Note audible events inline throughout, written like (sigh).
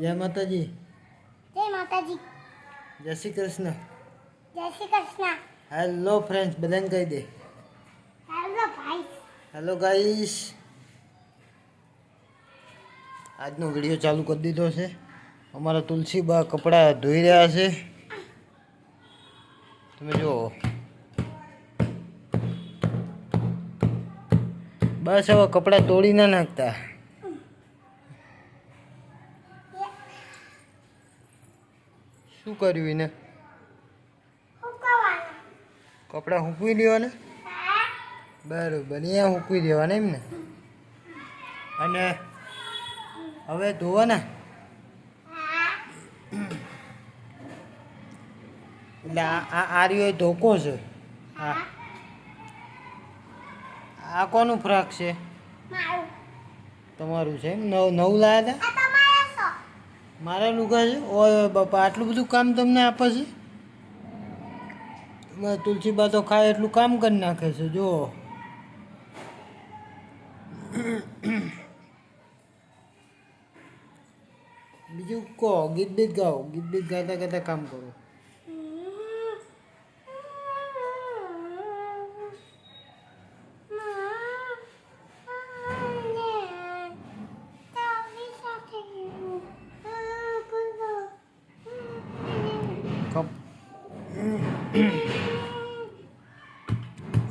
જય માતાજી. જય માતાજી. જય શ્રી કૃષ્ણ. જય શ્રી કૃષ્ણ. હેલો ફ્રેન્ડ્સ બધાને કહી દે. હેલો ભાઈ હેલો ગાઈસ આજનો વીડિયો ચાલુ કરી દીધો છે. અમારા તુલસીબા કપડાં ધોઈ રહ્યા છે. તમે જુઓ. બસ હવે કપડાં તોડી ના નાખતા. શું કર્યું એને? કપડાં હૂકવી દેવાના હા. બરોબર અહીંયા હૂકવી દેવાના એમ ને? અને હવે ધોવાના? હા એટલે આ આ આ રહ્યો એ ધોકો છે. આ આ કોનું ફ્રાક છે? તમારું છે એમ? નવ નવું લાયા હતા મારા લુગા છે. ઓય બાપા, આટલું બધું કામ તમને આપે છે? તુલસીબા તો ખાય એટલું કામ કરી નાખે છે, જો. બીજું કહો, ગીત બીત ગાઓ. ગીત બીત ગાતા ગાતા કામ કરો.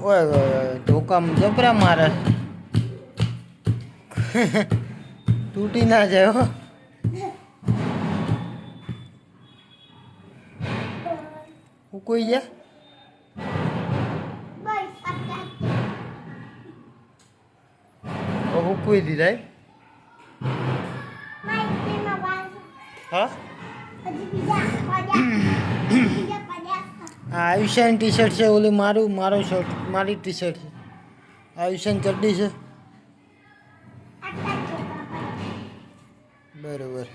ઓય ધોકામાં જબરા મારે. તૂટી ના જાય હો. હું કોઈ ગયા? હુકવી દીધા હા? આ આયુષ્યાની ટી શર્ટ છે ઓલી મારું મારો શર્ટ મારી ટી શર્ટ છે આયુષ્યાની ચડ્ડી છે. બરોબર.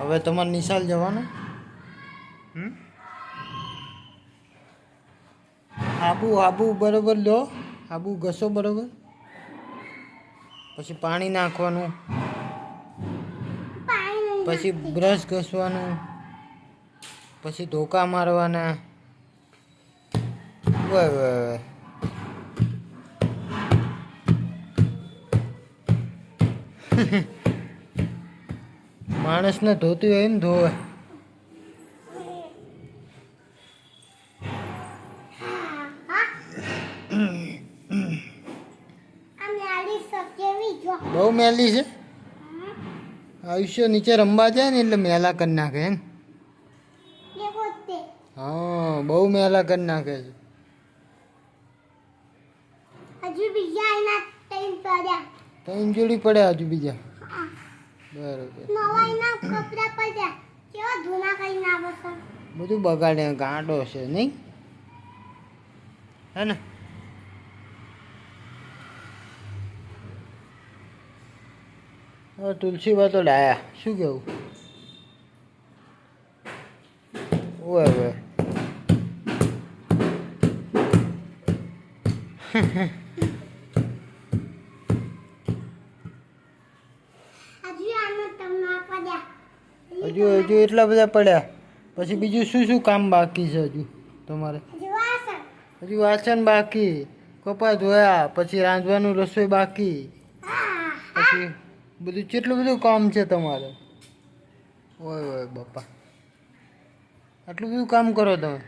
હવે તમારે નિશાલ જવાનું? હમ? આબુ આબુ બરોબર લો. આબુ ઘસો બરોબર. પછી પાણી નાખવાનું. પછી બ્રશ ઘસવાનું. પછી ધોકા મારવાના. હોય (laughs) માણસને ધોતી હોય ને ધોવે બહુ મેલી છે. આયુષ્ય નીચે રમવા જાય ને એટલે મેલા કરી નાખે હે હા, બહુ મેલા કરી નાખે છે. હજુ બીજા એના ત્રણ જોડી પડ્યા હજુ બીજા. બરોબર. બધું બગાડે ગાંડો છે નહીં? હે ને? હવે તુલસીબા તો ડાયા શું કેવું? ઓય પડ્યા હજુ હજુ એટલા બધા પડ્યા. પછી બીજું શું શું કામ બાકી છે હજુ તમારે? હજુ વાસણ. બાકી. કપા ધોયા પછી રાંધવાનું રસોઈ બાકી. પછી બધું કેટલું બધું કામ છે તમારે? ઓય ઓય બાપા. આટલું બધું કામ કરો તમે.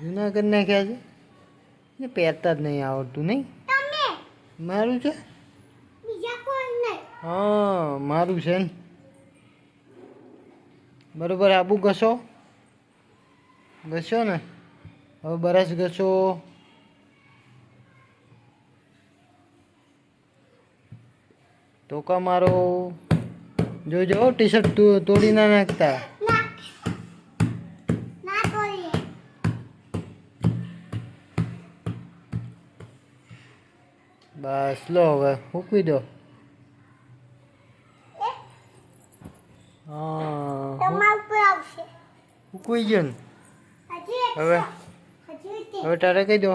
જૂના કરી નાખ્યા છે? ને પહેરતા જ નહીં આવડતું નહીં. મારું છે? હા મારું છે ને. બરોબર આબુ ઘસો? ઘસો ને હવે બરસ ઘસો ટોકા મારો જોજો ટી શર્ટ તોડી ના નાખતા ના ના તોડીએ બસ લો હવે મૂકવી દો હા તમારા ઉપર આવશે કોઈ ગયો ને હજી એક હવે. હવે તારે કહી દો.